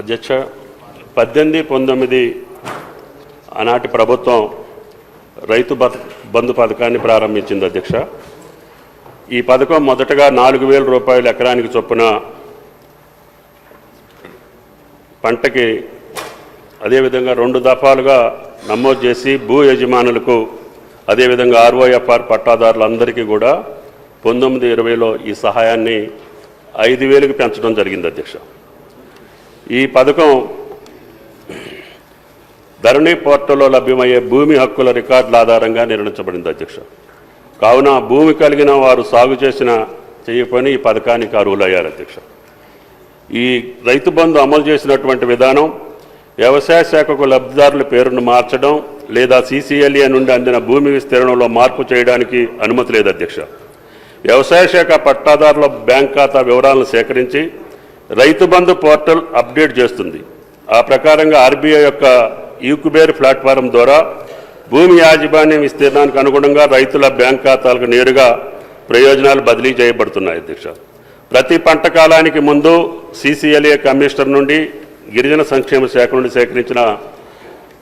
అధ్యక్ష పద్దెనిమిది పంతొమ్మిది ఆనాటి ప్రభుత్వం రైతు బత బంధు పథకాన్ని ప్రారంభించింది అధ్యక్ష. ఈ పథకం మొదటగా నాలుగు వేల రూపాయలు ఎకరానికి చొప్పున పంటకి అదేవిధంగా రెండు దఫాలుగా నమోదు చేసి భూ యజమానులకు అదేవిధంగా ఆర్ఓఎఫ్ఆర్ పట్టాదారులందరికీ కూడా పంతొమ్మిది ఇరవైలో ఈ సహాయాన్ని ఐదు వేలకు పెంచడం జరిగింది అధ్యక్ష. ఈ పథకం ధరణి పోర్టల్లో లభ్యమయ్యే భూమి హక్కుల రికార్డుల ఆధారంగా నిర్ణయించబడింది అధ్యక్ష. కావున భూమి కలిగిన వారు సాగు చేసిన చేయపని ఈ పథకానికి అర్హులయ్యారు అధ్యక్ష. ఈ రైతు బంధు అమలు చేసినటువంటి విధానం వ్యవసాయ శాఖకు లబ్ధిదారుల పేరును మార్చడం లేదా సీసీఎల్ఏ నుండి అందిన భూమి విస్తీర్ణంలో మార్పు చేయడానికి అనుమతి లేదు అధ్యక్ష. వ్యవసాయ శాఖ పట్టాదారుల బ్యాంక్ ఖాతా వివరాలను సేకరించి రైతు బంధు పోర్టల్ అప్డేట్ చేస్తుంది. ఆ ప్రకారంగా ఆర్బీఐ యొక్క ఈక్యుబేర్ ప్లాట్ఫారం ద్వారా భూమి యాజమాన్యం విస్తీర్ణానికి అనుగుణంగా రైతుల బ్యాంక్ ఖాతాలకు నేరుగా ప్రయోజనాలు బదిలీ చేయబడుతున్నాయి అధ్యక్ష. ప్రతి పంట కాలానికి ముందు సీసీఎల్ఏ కమిషనర్ నుండి గిరిజన సంక్షేమ శాఖ నుండి సేకరించిన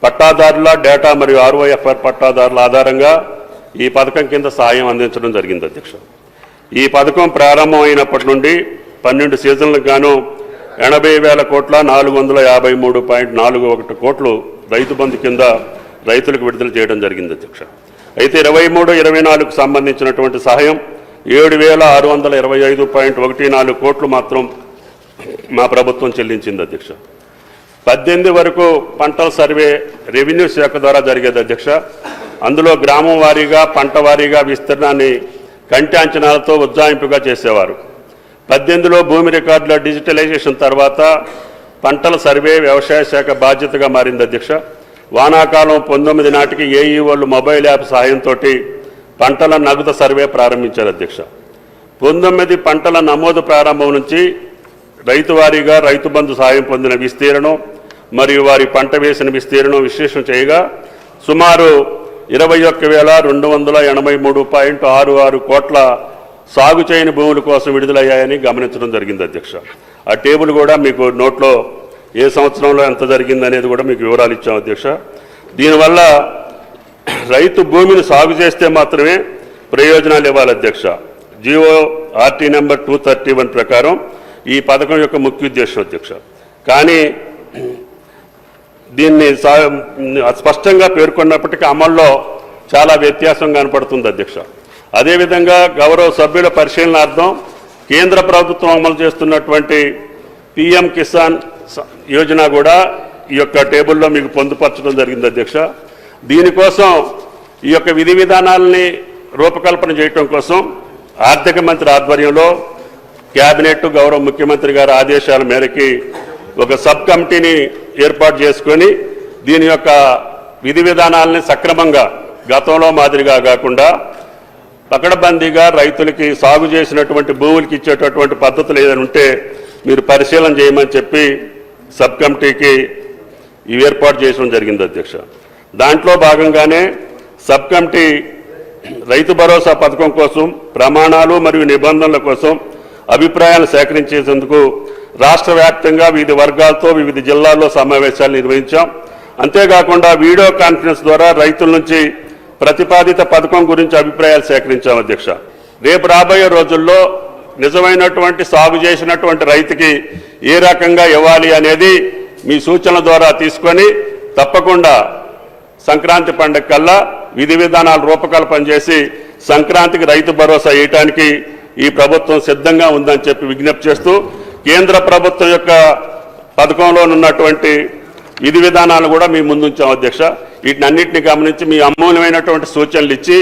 పట్టాదారుల డేటా మరియు ఆర్ఓఎఫ్ఆర్ పట్టాదారుల ఆధారంగా ఈ పథకం కింద సాయం అందించడం జరిగింది అధ్యక్ష. ఈ పథకం ప్రారంభం అయినప్పటి నుండి పన్నెండు సీజన్లకు గాను ఎనభై వేల కోట్ల నాలుగు వందల యాభై మూడు పాయింట్ నాలుగు ఒకటి కోట్లు రైతు బంధు కింద రైతులకు విడుదల చేయడం జరిగింది అధ్యక్ష. అయితే ఇరవై మూడు ఇరవై నాలుగుకు సంబంధించినటువంటి సహాయం ఏడు వేల ఆరు వందల ఇరవై ఐదు పాయింట్ ఒకటి నాలుగు కోట్లు మాత్రం మా ప్రభుత్వం చెల్లించింది అధ్యక్ష. పద్దెనిమిది వరకు పంటల సర్వే రెవెన్యూ శాఖ ద్వారా జరిగేది అధ్యక్ష. అందులో గ్రామం వారీగా పంట వారీగా విస్తీర్ణాన్ని కంటి అంచనాలతో ఉజ్జాయింపుగా చేసేవారు. పద్దెనిమిదిలో భూమి రికార్డుల డిజిటలైజేషన్ తర్వాత పంటల సర్వే వ్యవసాయ శాఖ బాధ్యతగా మారింది అధ్యక్ష. వానాకాలం పంతొమ్మిది నాటికి ఏఈఓలు మొబైల్ యాప్ సహాయంతో పంటల నగదు సర్వే ప్రారంభించారు అధ్యక్ష. పంతొమ్మిది పంటల నమోదు ప్రారంభం నుంచి రైతు వారీగా రైతు బంధు సాయం పొందిన విస్తీర్ణం మరియు వారి పంట వేసిన విస్తీర్ణం విశ్లేషణ చేయగా సుమారు ఇరవై ఒక్క వేల రెండు వందల ఎనభై మూడు పాయింట్ ఆరు ఆరు కోట్ల సాగు చేయని భూముల కోసం విడుదలయ్యాయని గమనించడం జరిగింది అధ్యక్ష. ఆ టేబుల్ కూడా మీకు నోట్లో ఏ సంవత్సరంలో ఎంత జరిగింది అనేది కూడా మీకు వివరాలు ఇచ్చాం అధ్యక్ష. దీనివల్ల రైతు భూమిని సాగు చేస్తే మాత్రమే ప్రయోజనాలు ఇవ్వాలి అధ్యక్ష. GO RT number two thirty one ప్రకారం ఈ పథకం యొక్క ముఖ్య ఉద్దేశం అధ్యక్ష. కానీ దీన్ని సా- స్పష్టంగా పేర్కొన్నప్పటికీ అమల్లో చాలా వ్యత్యాసం కనపడుతుంది అధ్యక్ష. అదేవిధంగా గౌరవ సభ్యుల పరిశీలనార్థం కేంద్ర ప్రభుత్వం అమలు చేస్తున్నటువంటి పిఎం కిసాన్ యోజన కూడా ఈ యొక్క టేబుల్లో మీకు పొందుపరచడం జరిగింది అధ్యక్ష. దీనికోసం ఈ యొక్క విధి విధానాలని రూపకల్పన చేయటం కోసం ఆర్థిక మంత్రి ఆధ్వర్యంలో కేబినెట్ గౌరవ ముఖ్యమంత్రి గారి ఆదేశాల మేరకి ఒక సబ్ కమిటీని ఏర్పాటు చేసుకొని దీని యొక్క విధి విధానాలని సక్రమంగా గతంలో మాదిరిగా కాకుండా పకడబందీగా రైతులకి సాగు చేసినటువంటి భూములకి ఇచ్చేటటువంటి పద్ధతులు ఏదైనా ఉంటే మీరు పరిశీలన చేయమని చెప్పి సబ్ కమిటీకి ఇవి ఏర్పాటు చేయడం జరిగింది అధ్యక్ష. దాంట్లో భాగంగానే సబ్ కమిటీ రైతు భరోసా పథకం కోసం ప్రమాణాలు మరియు నిబంధనల కోసం అభిప్రాయాలు సేకరించేందుకు రాష్ట్ర వ్యాప్తంగా వివిధ వర్గాలతో వివిధ జిల్లాల్లో సమావేశాలు నిర్వహించాం. అంతేకాకుండా వీడియో కాన్ఫరెన్స్ ద్వారా రైతుల నుంచి ప్రతిపాదిత పథకం గురించి అభిప్రాయాలు సేకరించాం అధ్యక్ష. రేపు రాబోయే రోజుల్లో నిజమైనటువంటి సాగు చేసినటువంటి రైతుకి ఏ రకంగా ఇవ్వాలి అనేది మీ సూచనల ద్వారా తీసుకొని తప్పకుండా సంక్రాంతి పండుగ కల్లా విధి విధానాలు రూపకల్పన చేసి సంక్రాంతికి రైతు భరోసా ఇవ్వటానికి ఈ ప్రభుత్వం సిద్ధంగా ఉందని చెప్పి విజ్ఞప్తి చేస్తూ కేంద్ర ప్రభుత్వం యొక్క పథకంలో ఉన్నటువంటి విధి విధానాలు కూడా మీ ముందుంచాం అధ్యక్ష. వీటినన్నింటినీ గమనించి మీ అమూల్యమైనటువంటి సూచనలు ఇచ్చి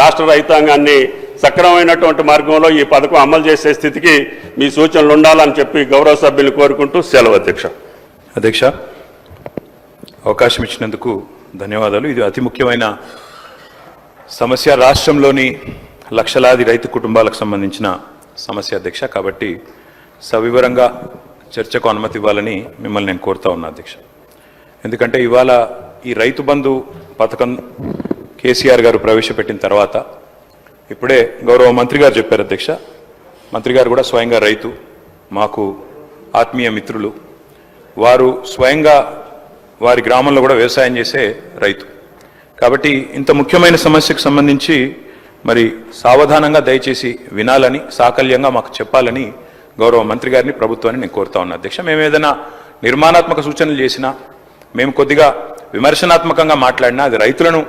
రాష్ట్ర రైతాంగాన్ని సక్రమమైనటువంటి మార్గంలో ఈ పథకం అమలు చేసే స్థితికి మీ సూచనలు ఉండాలని చెప్పి గౌరవ సభ్యులు కోరుకుంటూ సెలవు అధ్యక్ష. అధ్యక్ష అవకాశం ఇచ్చినందుకు ధన్యవాదాలు. ఇది అతి ముఖ్యమైన సమస్య. రాష్ట్రంలోని లక్షలాది రైతు కుటుంబాలకు సంబంధించిన సమస్య అధ్యక్ష. కాబట్టి సవివరంగా చర్చకు అనుమతి ఇవ్వాలని మిమ్మల్ని నేను కోరుతా ఉన్నా అధ్యక్ష. ఎందుకంటే ఇవాళ ఈ రైతు బంధు పథకం కేసీఆర్ గారు ప్రవేశపెట్టిన తర్వాత ఇప్పుడే గౌరవ మంత్రి గారు చెప్పారు అధ్యక్ష. మంత్రి గారు కూడా స్వయంగా రైతు మాకు ఆత్మీయ మిత్రులు. వారు స్వయంగా వారి గ్రామంలో కూడా వ్యవసాయం చేసే రైతు. కాబట్టి ఇంత ముఖ్యమైన సమస్యకు సంబంధించి మరి సావధానంగా దయచేసి వినాలని సాకల్యంగా మాకు చెప్పాలని గౌరవ మంత్రి గారిని ప్రభుత్వాన్ని నేను కోరుతా ఉన్నా. అధ్యక్ష మేము ఏదైనా నిర్మాణాత్మక సూచనలు చేసినా మేము కొద్దిగా విమర్శనాత్మకంగా మాట్లాడినా అది రైతులను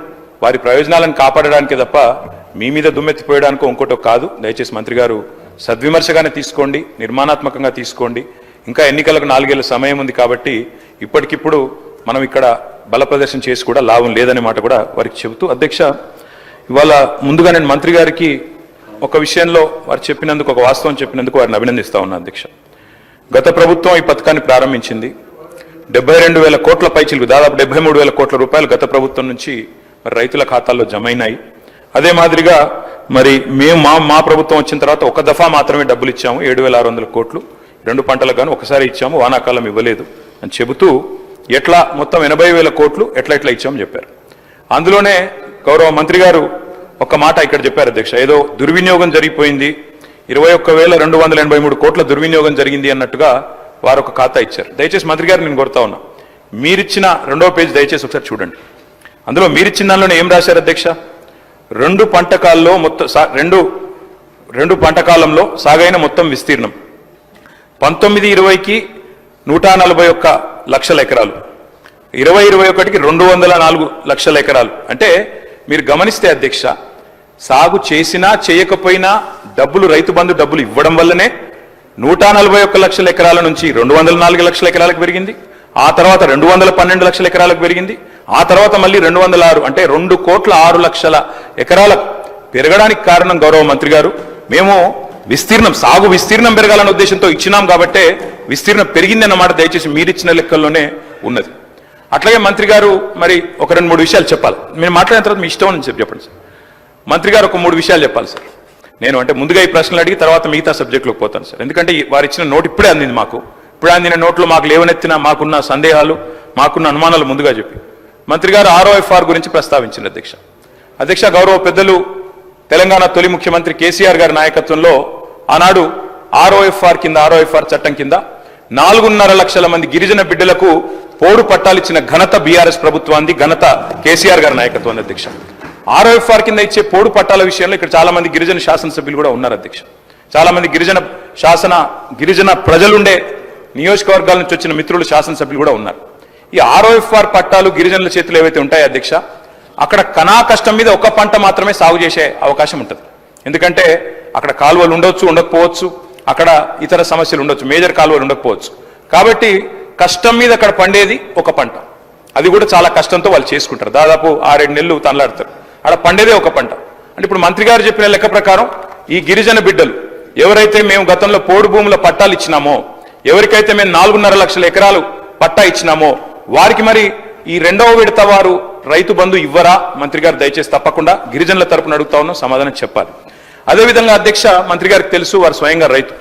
వారి ప్రయోజనాలను కాపాడడానికి తప్ప మీ మీద దుమ్మెత్తిపోయడానికో ఇంకోటో కాదు. దయచేసి మంత్రి గారు సద్విమర్శగానే తీసుకోండి నిర్మాణాత్మకంగా తీసుకోండి. ఇంకా ఎన్నికలకు నాలుగేళ్ళ సమయం ఉంది కాబట్టి ఇప్పటికిప్పుడు మనం ఇక్కడ బల ప్రదర్శన చేసి కూడా లాభం లేదనే మాట కూడా వారికి చెబుతూ అధ్యక్ష ఇవాళ ముందుగా నేను మంత్రి గారికి ఒక విషయంలో వారు చెప్పినందుకు ఒక వాస్తవం చెప్పినందుకు వారిని అభినందిస్తా ఉన్నా అధ్యక్ష. గత ప్రభుత్వం ఈ పథకాన్ని ప్రారంభించింది. డెబ్బై రెండు వేల కోట్ల పైచిలకు దాదాపు డెబ్బై మూడు వేల కోట్ల రూపాయలు గత ప్రభుత్వం నుంచి మరి రైతుల ఖాతాల్లో జమైనాయి. అదే మాదిరిగా మరి మేము మా మా ప్రభుత్వం వచ్చిన తర్వాత ఒక దఫా మాత్రమే డబ్బులు ఇచ్చాము ఏడు వేల ఆరు వందల కోట్లు. రెండు పంటలకు కానీ ఒకసారి ఇచ్చాము వానాకాలం ఇవ్వలేదు అని చెబుతూ ఎట్లా మొత్తం ఎనభై వేల కోట్లు ఎట్లా ఎట్లా ఇచ్చామని చెప్పారు. అందులోనే గౌరవ మంత్రి గారు ఒక మాట ఇక్కడ చెప్పారు అధ్యక్ష ఏదో దుర్వినియోగం జరిగిపోయింది ఇరవై ఒక్క వేల రెండు వందల ఎనభై మూడు కోట్ల దుర్వినియోగం జరిగింది అన్నట్టుగా వారు ఒక ఖాతా ఇచ్చారు. దయచేసి మంత్రి గారు నేను కోరుతా ఉన్నా. మీరిచ్చిన రెండవ పేజ్ దయచేసి ఒకసారి చూడండి. అందులో మీరిచ్చిన దానిలోనే ఏం రాశారు అధ్యక్ష? రెండు పంటకాల్లో మొత్తం సా- రెండు రెండు పంటకాలంలో సాగైన మొత్తం విస్తీర్ణం. పంతొమ్మిది ఇరవైకి నూట నలభై ఒక్క లక్షల ఎకరాలు. ఇరవై ఇరవై ఒకటికి రెండు వందల నాలుగు లక్షల ఎకరాలు. అంటే మీరు గమనిస్తే అధ్యక్ష సాగు చేసినా చేయకపోయినా డబ్బులు రైతు బంధు డబ్బులు ఇవ్వడం వల్లనే నూట నలభై ఒక్క లక్షల ఎకరాల నుంచి రెండు వందల నాలుగు లక్షల ఎకరాలకు పెరిగింది. ఆ తర్వాత రెండు వందల పన్నెండు లక్షల ఎకరాలకు పెరిగింది. ఆ తర్వాత మళ్ళీ రెండు వందల ఆరు అంటే రెండు కోట్ల ఆరు లక్షల ఎకరాలకు పెరగడానికి కారణం గౌరవ మంత్రి గారు. మేము విస్తీర్ణం సాగు విస్తీర్ణం పెరగాలన్న ఉద్దేశంతో ఇచ్చినాం కాబట్టే విస్తీర్ణం పెరిగింది అన్నమాట దయచేసి మీరిచ్చిన లెక్కల్లోనే ఉన్నది. అట్లాగే మంత్రి గారు మరి ఒక రెండు మూడు విషయాలు చెప్పాలి. మీరు మాట్లాడిన తర్వాత మీ ఇష్టం అని చెప్పి చెప్పండి సార్. మంత్రి గారు ఒక మూడు విషయాలు చెప్పాలి సార్. నేను అంటే ముందుగా ఈ ప్రశ్నలు అడిగి తర్వాత మిగతా సబ్జెక్టులకు పోతాను సార్. ఎందుకంటే వారు ఇచ్చిన నోట్ ఇప్పుడే అందింది మాకు. ఇప్పుడే అందిన నోట్లో మాకు లేవనెత్తిన మాకున్న సందేహాలు మాకున్న అనుమానాలు ముందుగా చెప్పి. మంత్రి గారు ఆర్ఓఎఫ్ఆర్ గురించి ప్రస్తావించిన అధ్యక్ష. అధ్యక్ష గౌరవ పెద్దలు తెలంగాణ తొలి ముఖ్యమంత్రి కేసీఆర్ గారి నాయకత్వంలో ఆనాడు ఆర్ఓఎఫ్ఆర్ కింద ఆర్ఓఎఫ్ఆర్ చట్టం కింద నాలుగున్నర లక్షల మంది గిరిజన బిడ్డలకు పోరు పట్టాలిచ్చిన ఘనత బీఆర్ఎస్ ప్రభుత్వాన్ని ఘనత కేసీఆర్ గారి నాయకత్వాన్ని అధ్యక్ష. ఆర్ఓఎఫ్ఆర్ కింద ఇచ్చే పోడు పట్టాల విషయంలో ఇక్కడ చాలా మంది గిరిజన శాసనసభ్యులు కూడా ఉన్నారు అధ్యక్ష. చాలా మంది గిరిజన శాసన గిరిజన ప్రజలుండే నియోజకవర్గాల నుంచి వచ్చిన మిత్రులు శాసనసభ్యులు కూడా ఉన్నారు. ఈ ఆర్ఓఎఫ్ఆర్ పట్టాలు గిరిజనుల చేతులు ఏవైతే ఉంటాయో అధ్యక్ష అక్కడ కణా కష్టం మీద ఒక పంట మాత్రమే సాగు చేసే అవకాశం ఉంటుంది. ఎందుకంటే అక్కడ కాలువలు ఉండొచ్చు ఉండకపోవచ్చు అక్కడ ఇతర సమస్యలు ఉండొచ్చు మేజర్ కాలువలు ఉండకపోవచ్చు. కాబట్టి కష్టం మీద అక్కడ పండేది ఒక పంట. అది కూడా చాలా కష్టంతో వాళ్ళు చేసుకుంటారు. దాదాపు ఆరేడు నెలలు తనలాడతారు. అక్కడ పండేదే ఒక పంట. అంటే ఇప్పుడు మంత్రి గారు చెప్పిన లెక్క ప్రకారం ఈ గిరిజన బిడ్డలు ఎవరైతే మేము గతంలో పోడు భూముల పట్టాలు ఇచ్చినామో ఎవరికైతే మేము నాలుగున్నర లక్షల ఎకరాలు పట్టా ఇచ్చినామో వారికి మరి ఈ రెండవ విడత వారు రైతు బంధు ఇవ్వరా? మంత్రి గారు దయచేసి తప్పకుండా గిరిజనుల తరపున అడుగుతా ఉన్నాం సమాధానం చెప్పాలి. అదేవిధంగా అధ్యక్ష మంత్రి గారికి తెలుసు వారు స్వయంగా రైతు.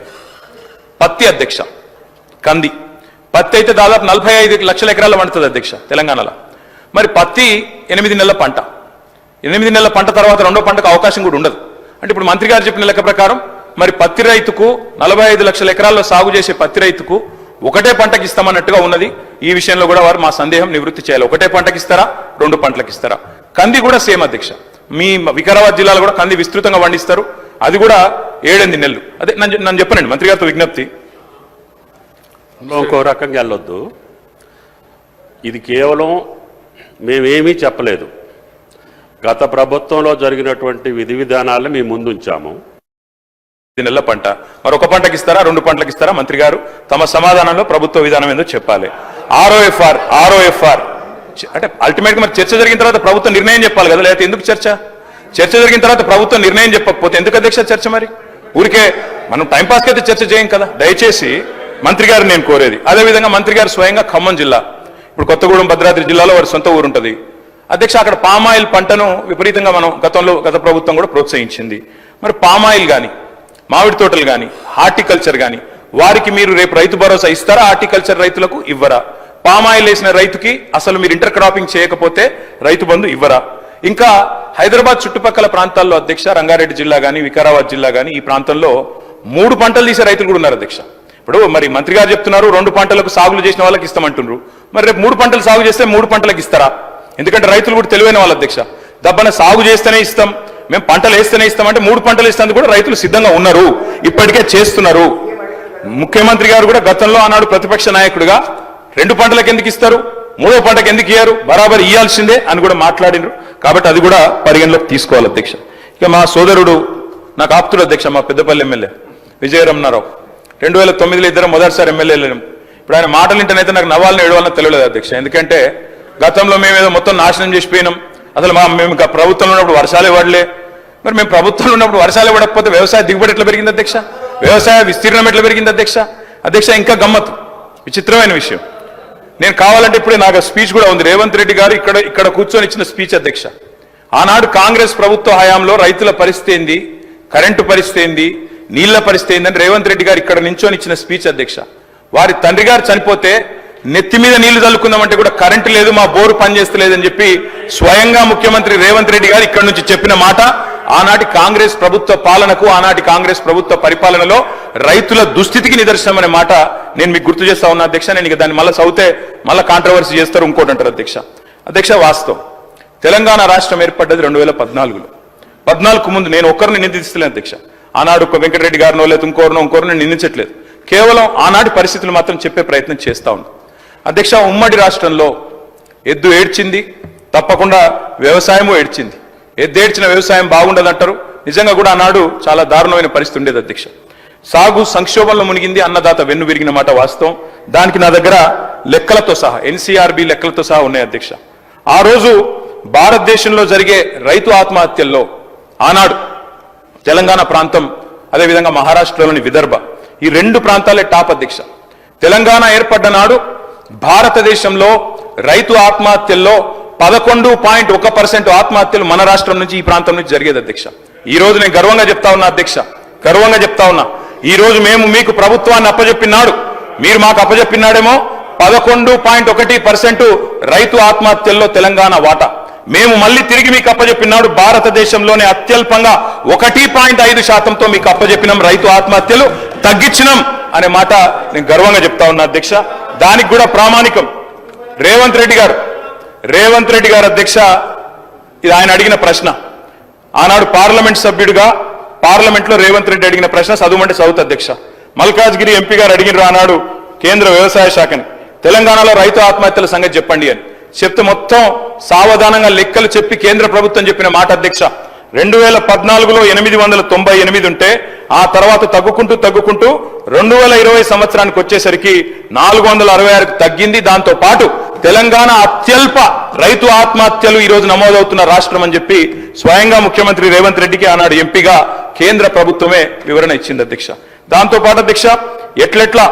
పత్తి అధ్యక్ష కంది. పత్తి అయితే దాదాపు నలభై ఐదు లక్షల ఎకరాల పండుతుంది అధ్యక్ష తెలంగాణలో. మరి పత్తి ఎనిమిది నెలల పంట. ఎనిమిది నెలల పంట తర్వాత రెండో పంటకు అవకాశం కూడా ఉండదు. అంటే ఇప్పుడు మంత్రి గారు చెప్పిన లెక్క ప్రకారం మరి పత్తి రైతుకు నలభై ఐదు లక్షల ఎకరాల్లో సాగు చేసే పత్తి రైతుకు ఒకటే పంటకి ఇస్తామన్నట్టుగా ఉన్నది. ఈ విషయంలో కూడా వారు మా సందేహం నివృత్తి చేయాలి. ఒకటే పంటకి ఇస్తారా? రెండు పంటలకు ఇస్తారా? కంది కూడా సేమ్ అధ్యక్ష. మీ వికారాబాద్ జిల్లాలో కూడా కంది విస్తృతంగా పండిస్తారు. అది కూడా ఏడెనిమిది నెలలు. అదే నన్ను నన్ను చెప్పనండి మంత్రి గారితో విజ్ఞప్తి. ఇంకో రకంగా వెళ్ళొద్దు. ఇది కేవలం మేమేమీ చెప్పలేదు. గత ప్రభుత్వంలో జరిగినటువంటి విధి విధానాలను మేము ముందుంచాము. ఇది నెలల పంట. మరొక పంటకి ఇస్తారా? రెండు పంటలకు ఇస్తారా? మంత్రి గారు తమ సమాధానంలో ప్రభుత్వ విధానం ఏందో చెప్పాలి. ROFR ROFR. అంటే అల్టిమేట్గా మరి చర్చ జరిగిన తర్వాత ప్రభుత్వం నిర్ణయం చెప్పాలి కదా? లేకపోతే ఎందుకు చర్చ? చర్చ జరిగిన తర్వాత ప్రభుత్వం నిర్ణయం చెప్పకపోతే ఎందుకు అధ్యక్ష చర్చ మరి? ఊరికే మనం టైంపాస్కి అయితే చర్చ చేయం కదా? దయచేసి మంత్రి గారు నేను కోరేది. అదేవిధంగా మంత్రి గారు స్వయంగా ఖమ్మం జిల్లా ఇప్పుడు కొత్తగూడెం భద్రాద్రి జిల్లాలో వారి సొంత ఊరు ఉంటుంది అధ్యక్ష అక్కడ పామాయిల్ పంటను విపరీతంగా మనం గతంలో గత ప్రభుత్వం కూడా ప్రోత్సహించింది. మరి పామాయిల్ కానీ మామిడి తోటలు కానీ హార్టికల్చర్ కానీ వారికి మీరు రేపు రైతు భరోసా ఇస్తారా? హార్టికల్చర్ రైతులకు ఇవ్వరా? పామాయిల్ వేసిన రైతుకి అసలు మీరు ఇంటర్ క్రాపింగ్ చేయకపోతే రైతు బంధు ఇవ్వరా? ఇంకా హైదరాబాద్ చుట్టుపక్కల ప్రాంతాల్లో అధ్యక్ష రంగారెడ్డి జిల్లా కానీ వికారాబాద్ జిల్లా కానీ ఈ ప్రాంతంలో మూడు పంటలు తీసే రైతులు కూడా ఉన్నారు అధ్యక్ష. ఇప్పుడు మరి మంత్రి గారు చెప్తున్నారు రెండు పంటలకు సాగులు చేసిన వాళ్ళకి ఇస్తామంటున్నారు. మరి రేపు మూడు పంటలు సాగు చేస్తే మూడు పంటలకు ఇస్తారా? ఎందుకంటే రైతులు కూడా తెలివైన వాళ్ళ అధ్యక్ష. దబ్బన సాగు చేస్తేనే ఇస్తాం మేము పంటలు వేస్తేనే ఇస్తాం అంటే మూడు పంటలు ఇస్తాను కూడా రైతులు సిద్ధంగా ఉన్నారు ఇప్పటికే చేస్తున్నారు. ముఖ్యమంత్రి గారు కూడా గతంలో ఆనాడు ప్రతిపక్ష నాయకుడిగా రెండు పంటలకు ఎందుకు ఇస్తారు మూడో పంటకు ఎందుకు ఇయ్యారు బరాబర్ ఇయ్యాల్సిందే అని కూడా మాట్లాడినారు. కాబట్టి అది కూడా పరిగణలోకి తీసుకోవాలి అధ్యక్ష. ఇక మా సోదరుడు నాకు ఆప్తుడు అధ్యక్ష మా పెద్దపల్లి ఎమ్మెల్యే విజయరమణారావు. రెండు వేల తొమ్మిదిలో ఇద్దరు మొదటిసారి ఎమ్మెల్యేలు ఇప్పుడు ఆయన మాటలు వింటేనైతే నాకు నవ్వాలని ఏడవాలని తెలియలేదు అధ్యక్ష. ఎందుకంటే గతంలో మేము ఏదో మొత్తం నాశనం చేసిపోయినాం అసలు మా మేము ఇంకా ప్రభుత్వంలో ఉన్నప్పుడు వర్షాలు ఇవ్వడలే మరి మేము ప్రభుత్వంలో ఉన్నప్పుడు వర్షాలు ఇవ్వకపోతే వ్యవసాయ దిగుబడి ఎట్లా పెరిగింది అధ్యక్ష? వ్యవసాయ విస్తీర్ణం ఎట్లా పెరిగింది అధ్యక్ష? అధ్యక్ష ఇంకా గమ్మత్ విచిత్రమైన విషయం. నేను కావాలంటే ఇప్పుడే నాకు స్పీచ్ కూడా ఉంది. రేవంత్ రెడ్డి గారు ఇక్కడ ఇక్కడ కూర్చొని ఇచ్చిన స్పీచ్ అధ్యక్ష. ఆనాడు కాంగ్రెస్ ప్రభుత్వ హయాంలో రైతుల పరిస్థితి ఏంది? కరెంటు పరిస్థితి ఏంది? నీళ్ళ పరిస్థితి ఏందని రేవంత్ రెడ్డి గారు ఇక్కడ నించొని ఇచ్చిన స్పీచ్ అధ్యక్ష. వారి తండ్రి గారు చనిపోతే నెత్తి మీద నీళ్ళు చల్లుకుందామంటే కూడా కరెంటు లేదు మా బోరు పనిచేస్తలేదని చెప్పి స్వయంగా ముఖ్యమంత్రి రేవంత్ రెడ్డి గారు ఇక్కడ నుంచి చెప్పిన మాట. ఆనాటి కాంగ్రెస్ ప్రభుత్వ పాలనకు ఆనాటి కాంగ్రెస్ ప్రభుత్వ పరిపాలనలో రైతుల దుస్థితికి నిదర్శనం అనే మాట నేను మీకు గుర్తు చేస్తా ఉన్నా అధ్యక్ష. నేను ఇక దాన్ని మళ్ళీ చదివితే మళ్ళీ కాంట్రవర్సీ చేస్తారు ఇంకోటి అంటారు అధ్యక్ష. అధ్యక్ష వాస్తవం. తెలంగాణ రాష్ట్రం ఏర్పడ్డది రెండు వేల పద్నాలుగులో. పద్నాలుగు ముందు నేను ఒక్కరిని నిందిస్తలేను అధ్యక్ష. ఆనాడు వెంకటరెడ్డి గారినో లేదు ఇంకోరినో ఇంకోరినో నిందించట్లేదు. కేవలం ఆనాటి పరిస్థితులు మాత్రం చెప్పే ప్రయత్నం చేస్తా ఉన్నాను అధ్యక్ష ఉమ్మడి రాష్ట్రంలో ఎద్దు ఏడ్చింది తప్పకుండా వ్యవసాయము ఏడ్చింది. ఎద్దు ఏడ్చిన వ్యవసాయం బాగుండదంటారు. నిజంగా కూడా ఆనాడు చాలా దారుణమైన పరిస్థితి ఉండేది అధ్యక్ష. సాగు సంక్షోభంలో మునిగింది అన్నదాత వెన్ను విరిగిన మాట వాస్తవం. దానికి నా దగ్గర లెక్కలతో సహా ఎన్సీఆర్బి లెక్కలతో సహా ఉన్నాయి అధ్యక్ష. ఆ రోజు భారతదేశంలో జరిగే రైతు ఆత్మహత్యల్లో ఆనాడు తెలంగాణ ప్రాంతం అదేవిధంగా మహారాష్ట్రలోని విదర్భ ఈ రెండు ప్రాంతాలే టాప్ అధ్యక్ష. తెలంగాణ ఏర్పడ్డ నాడు భారతదేశంలో రైతు ఆత్మహత్యల్లో పదకొండు పాయింట్ ఒక పర్సెంట్ ఆత్మహత్యలు మన రాష్ట్రం నుంచి ఈ ప్రాంతం నుంచి జరిగేది అధ్యక్ష. ఈ రోజు నేను గర్వంగా చెప్తా ఉన్నా అధ్యక్ష. గర్వంగా చెప్తా ఉన్నా. ఈ రోజు మేము మీకు ప్రభుత్వాన్ని అప్పజెప్పినాడు. మీరు మాకు అప్పజెప్పినాడేమో పదకొండు పాయింట్ ఒకటి పర్సెంట్ రైతు ఆత్మహత్యల్లో తెలంగాణ వాటా. మేము మళ్ళీ తిరిగి మీకు అప్పజెప్పినాడు. భారతదేశంలోనే అత్యల్పంగా ఒకటి పాయింట్ ఐదు శాతంతో మీకు అప్పజెప్పినాం రైతు ఆత్మహత్యలు. తగ్గించినాం. అనే మాట నేను గర్వంగా చెప్తా ఉన్నా అధ్యక్ష. దానికి కూడా ప్రామాణికం. రేవంత్ రెడ్డి గారు రేవంత్ రెడ్డి గారు అధ్యక్ష ఇది ఆయన అడిగిన ప్రశ్న. ఆనాడు పార్లమెంట్ సభ్యుడిగా పార్లమెంట్లో రేవంత్ రెడ్డి అడిగిన ప్రశ్న చదువుమంటే చదువుతా అధ్యక్ష. మల్కాజ్గిరి ఎంపీ గారు అడిగినారు ఆనాడు కేంద్ర వ్యవసాయ శాఖని. తెలంగాణలో రైతు ఆత్మహత్యల సంగతి చెప్పండి అని. చెప్తే మొత్తం సావధానంగా లెక్కలు చెప్పి కేంద్ర ప్రభుత్వం చెప్పిన మాట అధ్యక్ష. రెండు వేల పద్నాలుగులో ఎనిమిది వందల తొంభై ఎనిమిది ఉంటే ఆ తర్వాత తగ్గుకుంటూ తగ్గుకుంటూ రెండు వేల ఇరవై సంవత్సరానికి వచ్చేసరికి నాలుగు వందల అరవై ఆరుకు తగ్గింది. దాంతో పాటు తెలంగాణ అత్యల్ప రైతు ఆత్మహత్యలు ఈ రోజు నమోదవుతున్న రాష్ట్రం అని చెప్పి స్వయంగా ముఖ్యమంత్రి రేవంత్ రెడ్డికి ఆనాడు ఎంపీగా కేంద్ర ప్రభుత్వమే వివరణ ఇచ్చింది అధ్యక్ష. దాంతోపాటు అధ్యక్ష ఎట్లెట్లా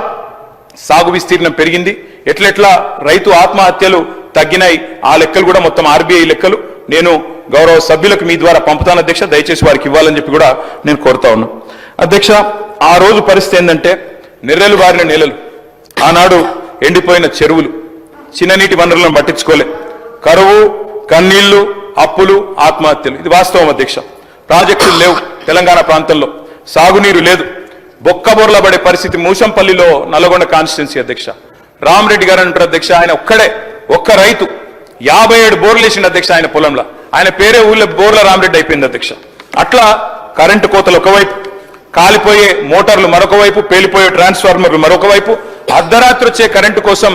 సాగు విస్తీర్ణం పెరిగింది ఎట్లెట్లా రైతు ఆత్మహత్యలు తగ్గినాయి ఆ లెక్కలు కూడా మొత్తం ఆర్బీఐ లెక్కలు. నేను గౌరవ సభ్యులకు మీ ద్వారా పంపుతాను అధ్యక్ష దయచేసి వారికి ఇవ్వాలని చెప్పి కూడా నేను కోరుతా ఉన్నా. అధ్యక్ష ఆ రోజు పరిస్థితి ఏంటంటే నెర్రెలు బారిన నేలలు ఆనాడు ఎండిపోయిన చెరువులు చిన్ననీటి వనరులను పట్టించుకోలే. కరువు కన్నీళ్ళు అప్పులు ఆత్మహత్యలు. ఇది వాస్తవం అధ్యక్ష. ప్రాజెక్టులు లేవు తెలంగాణ ప్రాంతంలో. సాగునీరు లేదు. బొక్కబోర్ల పడే పరిస్థితి మూసంపల్లిలో నల్గొండ కాన్స్టిట్యున్సీ అధ్యక్ష. రామరెడ్డి గారు అంటారు అధ్యక్ష ఆయన ఒక్కడే ఒక్క రైతు యాభై ఏడు బోర్లు వేసిన అధ్యక్ష ఆయన పొలంలో. ఆయన పేరే ఊళ్ళో బోర్ల రామరెడ్డి అయిపోయింది అధ్యక్ష. అట్లా కరెంటు కోతలు ఒకవైపు కాలిపోయే మోటార్లు మరొక వైపు పేలిపోయే ట్రాన్స్ఫార్మర్లు మరొక వైపు అర్ధరాత్రి వచ్చే కరెంటు కోసం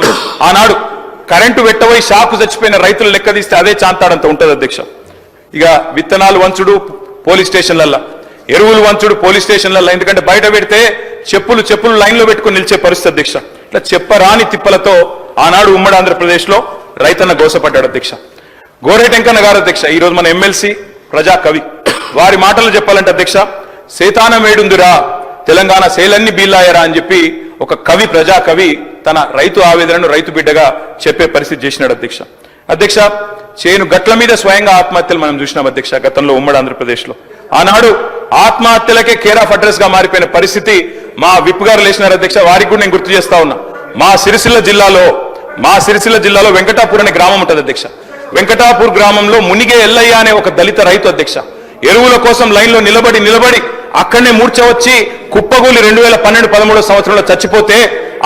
ఆనాడు కరెంటు వెట్టబోయి షాపు చచ్చిపోయిన రైతులు లెక్క తీస్తే అదే చాంతాడంత ఉంటుంది అధ్యక్ష. ఇక విత్తనాలు వంచుడు పోలీస్ స్టేషన్లల్లో ఎరువులు వంచుడు పోలీస్ స్టేషన్లల్లో ఎందుకంటే బయట పెడితే చెప్పులు చెప్పులు లైన్లో పెట్టుకుని నిలిచే పరిస్థితి అధ్యక్ష. ఇట్లా చెప్పరాని తిప్పలతో ఆనాడు ఉమ్మడి ఆంధ్రప్రదేశ్లో రైతన్న గోసపడ్డాడు అధ్యక్ష. గోరేటెంకన్న గారు అధ్యక్ష ఈ రోజు మన ఎమ్మెల్సీ ప్రజా కవి. వారి మాటలు చెప్పాలంటే అధ్యక్ష సేతానం వేడుందిరా తెలంగాణ సేలన్ని బీల్లాయరా అని చెప్పి ఒక కవి ప్రజా కవి తన రైతు ఆవేదనను రైతు బిడ్డగా చెప్పే పరిస్థితి చేసినాడు అధ్యక్ష. అధ్యక్ష చేను గట్ల మీద స్వయంగా ఆత్మహత్యలు మనం చూసినాం అధ్యక్ష గతంలో ఉమ్మడి ఆంధ్రప్రదేశ్లో. ఆనాడు ఆత్మహత్యలకే కేర్ ఆఫ్ అడ్రస్గా మారిపోయిన పరిస్థితి మా విప్ గారు లేచినారు అధ్యక్ష వారికి కూడా నేను గుర్తు చేస్తా ఉన్నా. మా సిరిసిల్ల జిల్లాలో మా సిరిసిల్ల జిల్లాలో వెంకటాపూర్ అనే గ్రామం ఉంటుంది అధ్యక్ష. వెంకటాపూర్ గ్రామంలో మునిగే ఎల్లయ్య అనే ఒక దళిత రైతు అధ్యక్ష. ఎరువుల కోసం లైన్లో నిలబడి నిలబడి అక్కడనే మూర్చ వచ్చి కుప్పగూలి రెండు వేల పన్నెండు పదమూడో సంవత్సరంలో చచ్చిపోతే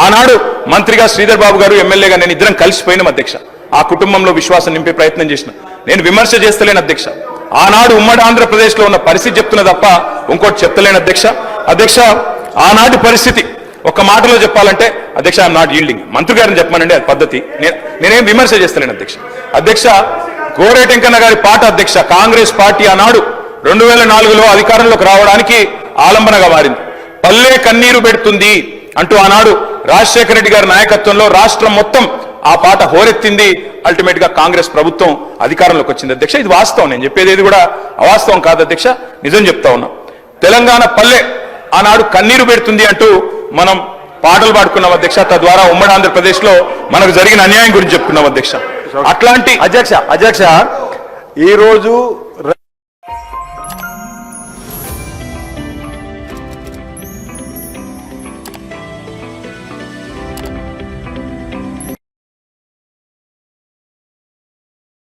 ఆనాడు మంత్రిగా శ్రీధర్ బాబు గారు ఎమ్మెల్యేగా నేను ఇద్దరం కలిసిపోయినాం అధ్యక్ష. ఆ కుటుంబంలో విశ్వాసం నింపే ప్రయత్నం చేసిన. నేను విమర్శ చేస్తలేను అధ్యక్ష. ఆనాడు ఉమ్మడి ఆంధ్రప్రదేశ్లో ఉన్న పరిస్థితి చెప్తున్న తప్ప ఇంకోటి చెప్తలేను అధ్యక్ష. అధ్యక్ష ఆనాటి పరిస్థితి ఒక మాటలో చెప్పాలంటే అధ్యక్ష ఐఎమ్ నాట్ ఈల్డింగ్ మంత్రి గారిని చెప్పమనండి అది పద్ధతి. నే- నేనేం విమర్శ చేస్తలేను అధ్యక్ష. అధ్యక్ష గోరేటెంకన్న గారి పాట అధ్యక్ష కాంగ్రెస్ పార్టీ ఆనాడు రెండు వేల నాలుగులో అధికారంలోకి రావడానికి ఆలంబనగా మారింది. పల్లె కన్నీరు పెడుతుంది అంటూ ఆనాడు రాజశేఖర రెడ్డి గారి నాయకత్వంలో రాష్ట్రం మొత్తం ఆ పాట హోరెత్తింది. అల్టిమేట్గా కాంగ్రెస్ ప్రభుత్వం అధికారంలోకి వచ్చింది అధ్యక్ష. ఇది వాస్తవం. నేను చెప్పేది ఇది కూడా అవాస్తవం కాదు అధ్యక్ష. నిజం చెప్తా ఉన్నా. తెలంగాణ పల్లె ఆనాడు కన్నీరు పెడుతుంది అంటూ మనం పాటలు పాడుకున్నాం అధ్యక్ష తద్వారా ఉమ్మడి ఆంధ్రప్రదేశ్లో మనకు జరిగిన అన్యాయం గురించి చెప్పుకున్నాం అధ్యక్ష. అట్లాంటి అధ్యక్ష అధ్యక్ష ఈ రోజు